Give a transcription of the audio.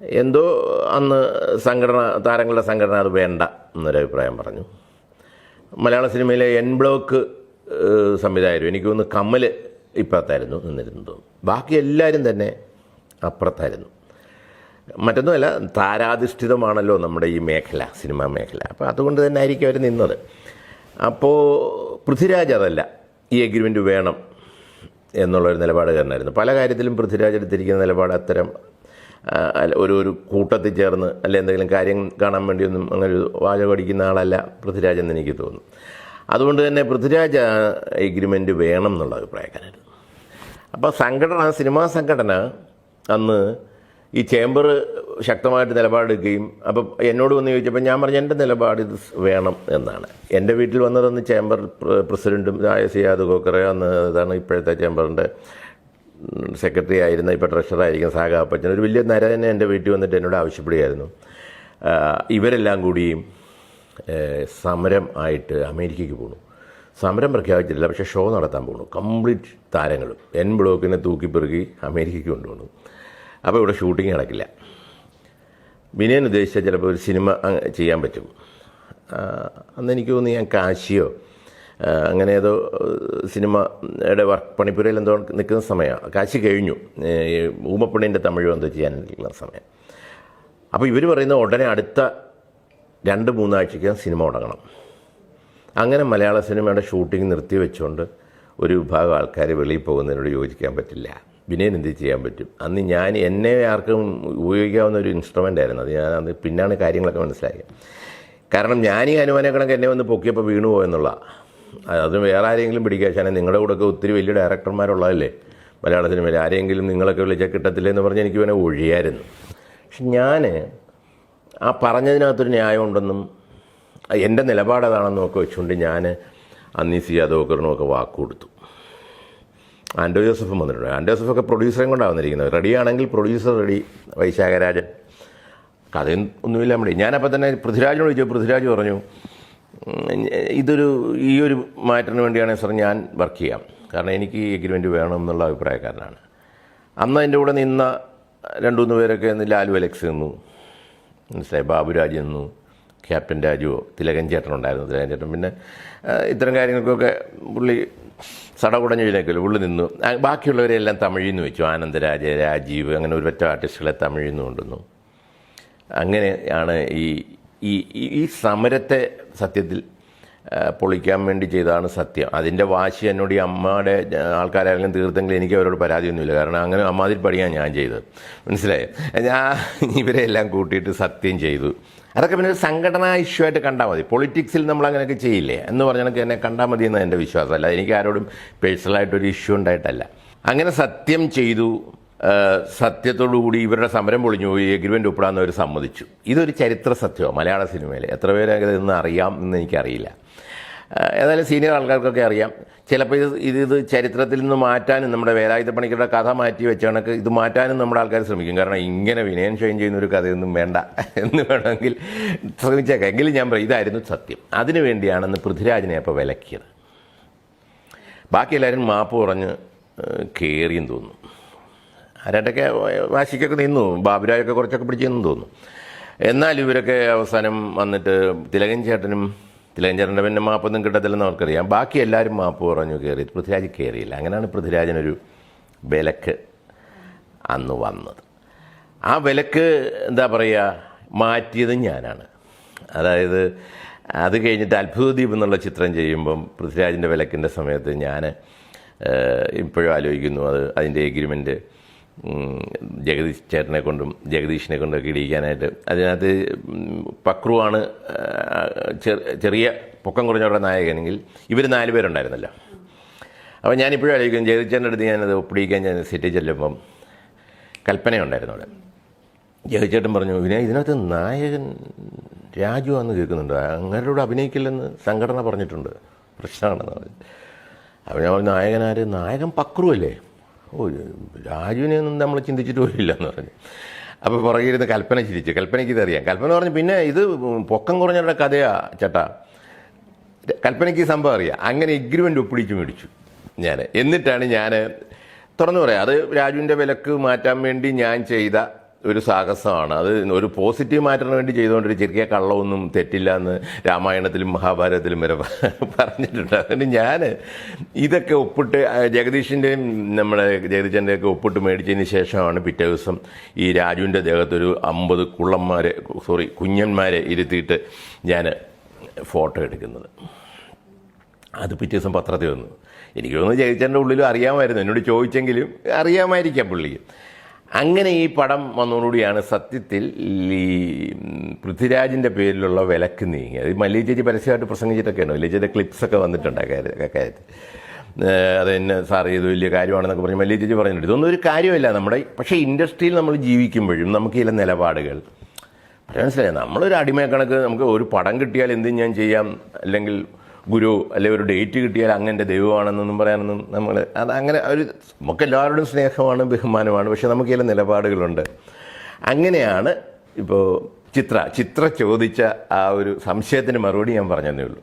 എന്തോ അന്ന് സംഘടന താരങ്ങളുടെ സംഘടന അത് വേണ്ട എന്നൊരു അഭിപ്രായം പറഞ്ഞു. മലയാള സിനിമയിലെ എൻ ബ്ലോക്ക് സംവിധായകരും എനിക്ക് തോന്നുന്നു കമ്മൽ ഇപ്പുറത്തായിരുന്നു നിന്നിരുന്നത് ബാക്കി എല്ലാവരും തന്നെ അപ്പുറത്തായിരുന്നു. മറ്റൊന്നുമല്ല താരാധിഷ്ഠിതമാണല്ലോ നമ്മുടെ ഈ മേഖല സിനിമാ മേഖല. അപ്പോൾ അതുകൊണ്ട് തന്നെ ആയിരിക്കും അവർ നിന്നത്. അപ്പോൾ പൃഥ്വിരാജ് അതല്ല ഈ എഗ്രിമെന്റ് വേണം എന്നുള്ളൊരു നിലപാടുകാരനായിരുന്നു പല കാര്യത്തിലും പൃഥ്വിരാജ് എടുത്തിരിക്കുന്ന നിലപാട് അത്തരം ഒരു ഒരു കൂട്ടത്തിൽ ചേർന്ന് അല്ലെ എന്തെങ്കിലും കാര്യം കാണാൻ വേണ്ടിയൊന്നും അങ്ങനെ ഒരു വാചകം അടിക്കുന്ന ആളല്ല പൃഥ്വിരാജ് എന്ന് എനിക്ക് തോന്നുന്നു. അതുകൊണ്ട് തന്നെ പൃഥ്വിരാജ് എഗ്രിമെന്റ് വേണം എന്നുള്ള അഭിപ്രായക്കാരായിരുന്നു അപ്പോൾ സംഘടന സിനിമാ സംഘടന അന്ന് ഈ ചേംബർ ശക്തമായിട്ട് നിലപാടെടുക്കുകയും അപ്പോൾ എന്നോട് വന്ന് ചോദിച്ചപ്പോൾ ഞാൻ പറഞ്ഞു എന്റെ നിലപാട് ഇത് വേണം എന്നാണ്. എന്റെ വീട്ടിൽ വന്നതെന്ന് ചേംബർ പ്ര- പ്രസിഡന്റും ആയ സിയാദ് കോക്കറെ അന്ന് ഇതാണ് ഇപ്പോഴത്തെ ചേംബറിന്റെ സെക്രട്ടറി ആയിരുന്ന ഇപ്പോൾ ട്രഷറായിരിക്കുന്ന സാഗാപ്പച്ചൻ ഒരു വലിയ നര തന്നെ എന്റെ വീട്ടിൽ വന്നിട്ട് എന്നോട് ആവശ്യപ്പെടുകയായിരുന്നു. ഇവരെല്ലാം കൂടിയും സമരം ആയിട്ട് അമേരിക്കയ്ക്ക് പോകണു സമരം പ്രഖ്യാപിച്ചിട്ടില്ല പക്ഷേ ഷോ നടത്താൻ പോകണു കംപ്ലീറ്റ് താരങ്ങളും എൻ ബ്ലോക്കിനെ തൂക്കിപ്പെറുക്കി അമേരിക്കയ്ക്ക് കൊണ്ടുപോകണു അപ്പോൾ ഇവിടെ ഷൂട്ടിംഗ് നടക്കില്ല. വിനയൻ ഉദ്ദേശിച്ച ചിലപ്പോൾ ഒരു സിനിമ ചെയ്യാൻ പറ്റും. അന്ന് എനിക്ക് തോന്നി ഞാൻ കാശിയോ അങ്ങനെ ഏതോ സിനിമയുടെ വർക്ക് പണിപ്പുരയിൽ എന്തോ നിൽക്കുന്ന സമയമാണ് കാശി കഴിഞ്ഞു. ഊമപ്പണിന്റെ ഊമപ്പണ്ണിന്റെ എന്തോ എന്തോ നിൽക്കുന്ന സമയം. അപ്പോൾ ഇവർ പറയുന്ന ഉടനെ അടുത്ത രണ്ട് മൂന്നാഴ്ചയ്ക്ക് സിനിമ തുടങ്ങണം. അങ്ങനെ മലയാള സിനിമയുടെ ഷൂട്ടിംഗ് നിർത്തി നിർത്തിവെച്ചുകൊണ്ട് ഒരു വിഭാഗം ആൾക്കാർ വെളിയിൽ പോകുന്നതിനോട് യോജിക്കാൻ പറ്റില്ല. വിനയൻ എന്ത് ചെയ്യാൻ പറ്റും? അന്ന് ഞാൻ എന്നെ ആർക്കും ഉപയോഗിക്കാവുന്ന ഒരു ഇൻസ്ട്രുമെന്റ് ആയിരുന്നു. അത് ഞാൻ അന്ന് പിന്നാണ് കാര്യങ്ങളൊക്കെ മനസ്സിലാക്കിയത്. കാരണം ഞാൻ ഈ അനുമാനെ കണക്ക് എന്നെ വന്ന് പൊക്കിയപ്പോൾ വീണു പോയെന്നുള്ള അത് വേറെ ആരെങ്കിലും പിടിക്കാശാനെ നിങ്ങളുടെ കൂടെ ഒക്കെ ഒത്തിരി വലിയ ഡയറക്ടർമാരുള്ളതല്ലേ? മലയാള സിനിമയിൽ ആരെങ്കിലും നിങ്ങളൊക്കെ വിളിച്ചാൽ കിട്ടത്തില്ല എന്ന് പറഞ്ഞ് എനിക്ക് വേണേൽ ഒഴിയായിരുന്നു. പക്ഷെ ഞാൻ ആ പറഞ്ഞതിനകത്തൊരു ന്യായമുണ്ടെന്നും എന്റെ നിലപാട് അതാണെന്നും ഒക്കെ വെച്ചുകൊണ്ട് ഞാൻ അന്നീ സി യാദവക്കറിനും ഒക്കെ വാക്ക് കൊടുത്തു ആൻഡോ ജോസഫും വന്നിട്ടുണ്ട്. ആൻഡോ ജോസഫൊക്കെ പ്രൊഡ്യൂസറും കൊണ്ടാണ് വന്നിരിക്കുന്നത്. റെഡിയാണെങ്കിൽ പ്രൊഡ്യൂസർ റെഡി വൈശാഖരാജൻ. കഥയും ഒന്നുമില്ല നമ്മുടെ. ഞാനപ്പോൾ തന്നെ പൃഥ്വിരാജിനോട് ചോദിച്ചു. പൃഥ്വിരാജ് പറഞ്ഞു "ഉം, ഇതൊരു ഈ ഒരു മാറ്ററിന് വേണ്ടിയാണ് സാർ ഞാൻ വർക്ക് ചെയ്യാം. കാരണം എനിക്ക് ഈ എഗ്രിമെന്റ് വേണം എന്നുള്ള അഭിപ്രായക്കാരനാണ്. അന്ന് എന്റെ കൂടെ നിന്ന രണ്ടു മൂന്ന് പേരൊക്കെ ലാലു അലക്സ് നിന്നു. മനസ്സിലായി? ബാബുരാജ് നിന്നു. ക്യാപ്റ്റൻ രാജുവോ? തിലകൻ ചേട്ടൻ ഉണ്ടായിരുന്നു. തിലകൻ ചേട്ടൻ പിന്നെ ഇത്തരം കാര്യങ്ങൾക്കൊക്കെ പുള്ളി സടകുടഞ്ഞു വിനക്കല്ലോ പുള്ളി നിന്നു. ബാക്കിയുള്ളവരെല്ലാം തമിഴിൽ നിന്ന് വെച്ചു. ആനന്ദരാജ രാജീവ് അങ്ങനെ ഒരുപറ്റ ആർട്ടിസ്റ്റുകളെ തമിഴിൽ നിന്ന് കൊണ്ടുവന്നു. അങ്ങനെയാണ് ഈ ഈ ഈ- സമരത്തെ സത്യത്തിൽ പൊളിക്കാൻ വേണ്ടി ചെയ്തതാണ് സത്യം. അതിന്റെ വാശി എന്നോട് ഈ അമ്മയുടെ ആൾക്കാരാരെങ്കിലും തീർത്തെങ്കിൽ എനിക്ക് അവരോട് പരാതിയൊന്നുമില്ല. കാരണം അങ്ങനെ അമ്മാതിരി പണിയാണ് ഞാൻ ചെയ്തത്. മനസ്സിലായോ? ഞാൻ ഇവരെ എല്ലാം കൂട്ടിയിട്ട് സത്യം ചെയ്തു. അതൊക്കെ പിന്നെ ഒരു സംഘടനാ ഇഷ്യൂ ആയിട്ട് കണ്ടാൽ മതി. പൊളിറ്റിക്സിൽ നമ്മൾ അങ്ങനെയൊക്കെ ചെയ്യില്ലേ? എന്ന് പറഞ്ഞാൽ എന്നെ കണ്ടാൽ മതി എന്ന് എന്റെ വിശ്വാസം അല്ല എനിക്ക് ആരോടും പേഴ്സണലായിട്ടൊരു ഇഷ്യൂ ഉണ്ടായിട്ടല്ല. അങ്ങനെ സത്യം ചെയ്തു. സത്യത്തോടുകൂടി ഇവരുടെ സമരം പൊളിഞ്ഞു പോയി. എഗ്രിമെന്റ് ഒപ്പിടാന്ന് അവർ സമ്മതിച്ചു. ഇതൊരു ചരിത്ര സത്യമാണ് മലയാള സിനിമയിൽ എത്ര പേരൊക്കെ ഇതൊന്നും അറിയാം എന്ന് എനിക്കറിയില്ല. ഏതായാലും സീനിയർ ആൾക്കാർക്കൊക്കെ അറിയാം. ചിലപ്പോൾ ഇത് ഇത് ചരിത്രത്തിൽ നിന്ന് മാറ്റാനും നമ്മുടെ വേലായുധ പണിക്കരുടെ കഥ മാറ്റി വെച്ച ഇത് മാറ്റാനും നമ്മുടെ ആൾക്കാർ ശ്രമിക്കും. കാരണം ഇങ്ങനെ വിനയം ഷൈൻ ചെയ്യുന്ന ഒരു കഥയൊന്നും വേണ്ട എന്ന് വേണമെങ്കിൽ ശ്രമിച്ചേക്കാം. എങ്കിലും ഞാൻ പറയും ഇതായിരുന്നു സത്യം. അതിനു വേണ്ടിയാണെന്ന് പൃഥ്വിരാജിനെ അപ്പോൾ വിലക്കിയത്. ബാക്കി എല്ലാവരും മാപ്പ് പറഞ്ഞ് കയറിയും തോന്നുന്നു. ആരാട്ടൊക്കെ വാശിക്കൊക്കെ നിന്നു. ബാബുരായൊക്കെ കുറച്ചൊക്കെ പിടിച്ചെന്ന് നിന്നു തോന്നുന്നു. എന്നാൽ ഇവരൊക്കെ അവസാനം വന്നിട്ട് തിലകൻ ചേട്ടനും തിലകൻ ചേട്ടന്റെ പിന്നെ മാപ്പൊന്നും കിട്ടത്തില്ലെന്ന് അവർക്കറിയാം. ബാക്കി എല്ലാവരും മാപ്പ് പറഞ്ഞു കയറി. പൃഥ്വിരാജ് കയറിയില്ല. അങ്ങനെയാണ് പൃഥ്വിരാജനൊരു വിലക്ക് അന്ന് വന്നത്. ആ വിലക്ക് എന്താ പറയുക? മാറ്റിയത് ഞാനാണ്. അതായത് അത് കഴിഞ്ഞിട്ട് അത്ഭുതദ്വീപ് എന്നുള്ള ചിത്രം ചെയ്യുമ്പം പൃഥ്വിരാജിന്റെ വിലക്കിന്റെ സമയത്ത് ഞാൻ ഇപ്പോഴും ആലോചിക്കുന്നു. അത് അതിന്റെ എഗ്രിമെന്റ് ജഗദീഷ് ചേട്ടനെ കൊണ്ടും ജഗദീഷിനെ കൊണ്ടൊക്കെ ഇടിയിക്കാനായിട്ട്. അതിനകത്ത് പക്രുവാണ് ചെറിയ പൊക്കം കുറഞ്ഞവരുടെ നായകനെങ്കിൽ ഇവർ നാല് പേരുണ്ടായിരുന്നല്ലോ. അപ്പോൾ ഞാനിപ്പോഴും ആലോചിക്കും ജഗദീച്ചേട്ടന്റെ അടുത്ത് ഞാനത് ഒപ്പിടിക്കാൻ ഞാൻ സിറ്റി ചെല്ലുമ്പം കൽപ്പനയുണ്ടായിരുന്നു അവിടെ. ജഗചേട്ടൻ പറഞ്ഞു വിനയ ഇതിനകത്ത് നായകൻ രാജു ആണെന്ന് കേൾക്കുന്നുണ്ട്. അങ്ങനോട് അഭിനയിക്കില്ലെന്ന് സംഘടന പറഞ്ഞിട്ടുണ്ട്. പ്രശ്നമാണെന്ന് പറഞ്ഞു. അപ്പോൾ ഞാൻ പറഞ്ഞു നായകനാര്? നായകൻ പക്രു അല്ലേ? ഓ രാജുവിനെ ഒന്നും നമ്മൾ ചിന്തിച്ചിട്ട് പോയില്ല എന്ന് പറഞ്ഞു. അപ്പോൾ പുറകിരുന്ന് കൽപ്പന ചിരിച്ചു. കൽപ്പനയ്ക്ക് ഇതറിയാം കൽപ്പന പറഞ്ഞു പിന്നെ ഇത് പൊക്കം കുറഞ്ഞവരുടെ കഥയാ ചേട്ടാ. കൽപ്പനയ്ക്ക് ഈ സംഭവം അറിയാം. അങ്ങനെ എഗ്രിമെന്റ് ഒപ്പിടിച്ച് മേടിച്ചു ഞാൻ എന്നിട്ടാണ് ഞാൻ തുറന്നു പറയാം അത് രാജുവിന്റെ വിലക്ക് മാറ്റാൻ വേണ്ടി ഞാൻ ചെയ്ത ഒരു സാഹസമാണ്. അത് ഒരു പോസിറ്റീവ് മാറ്ററിന് വേണ്ടി ചെയ്തുകൊണ്ടൊരു ചെറിയ കള്ളമൊന്നും തെറ്റില്ല എന്ന് രാമായണത്തിലും മഹാഭാരതത്തിലും വരെ പറഞ്ഞിട്ടുണ്ട്. അതുകൊണ്ട് ഞാൻ ഇതൊക്കെ ഒപ്പിട്ട് ജഗദീഷിന്റെയും നമ്മുടെ ജഗദീശന്റെ ഒക്കെ ഒപ്പിട്ട് മേടിച്ചതിന് ശേഷമാണ് പിറ്റേ ദിവസം ഈ രാജുവിന്റെ ദേഹത്തൊരു അമ്പത് കുള്ളന്മാരെ സോറി കുഞ്ഞന്മാരെ ഇരുത്തിയിട്ട് ഞാൻ ഫോട്ടോ എടുക്കുന്നത്. അത് പിറ്റേ ദിവസം പത്രത്തിൽ വന്നു. എനിക്ക് തോന്നുന്നു ജഗദീശന്റെ ഉള്ളിലും അറിയാമായിരുന്നു. എന്നോട് ചോദിച്ചെങ്കിലും അറിയാമായിരിക്കാം പുള്ളിക്ക്. അങ്ങനെ ഈ പടം വന്നതോടുകൂടിയാണ് സത്യത്തിൽ ഈ പൃഥ്വിരാജിന്റെ പേരിലുള്ള വിലക്ക് നീങ്ങി അത് മല്ലി ചേച്ചി പരസ്യമായിട്ട് പ്രസംഗിച്ചിട്ടൊക്കെയാണ് മല്ലി ചേച്ചിയുടെ ക്ലിപ്സൊക്കെ വന്നിട്ടുണ്ട് കാര്യത്തിൽ. അത് എന്നെ സാർ ഇത് വലിയ കാര്യമാണെന്നൊക്കെ പറഞ്ഞ് മല്ലി ചേച്ചി പറഞ്ഞിട്ടുണ്ട് ഇതൊന്നും ഒരു കാര്യമല്ല. നമ്മുടെ പക്ഷേ ഇൻഡസ്ട്രിയിൽ നമ്മൾ ജീവിക്കുമ്പോഴും നമുക്ക് ചില നിലപാടുകൾ മനസ്സിലായി? നമ്മളൊരു അടിമയെ കണക്ക് നമുക്ക് ഒരു പടം കിട്ടിയാൽ എന്തും ഞാൻ ചെയ്യാം. അല്ലെങ്കിൽ ഗുരു അല്ലെ ഒരു ഡേറ്റ് കിട്ടിയാൽ അങ്ങനെ ദൈവമാണെന്നൊന്നും പറയാനൊന്നും നമ്മൾ അത് അങ്ങനെ ഒരു നമുക്ക് എല്ലാവരോടും സ്നേഹമാണ് ബഹുമാനമാണ് പക്ഷെ നമുക്ക് ചില നിലപാടുകളുണ്ട്. അങ്ങനെയാണ് ഇപ്പോൾ ചിത്ര ചിത്ര ചോദിച്ച ആ ഒരു സംശയത്തിന് മറുപടി ഞാൻ പറഞ്ഞതേ ഉള്ളൂ.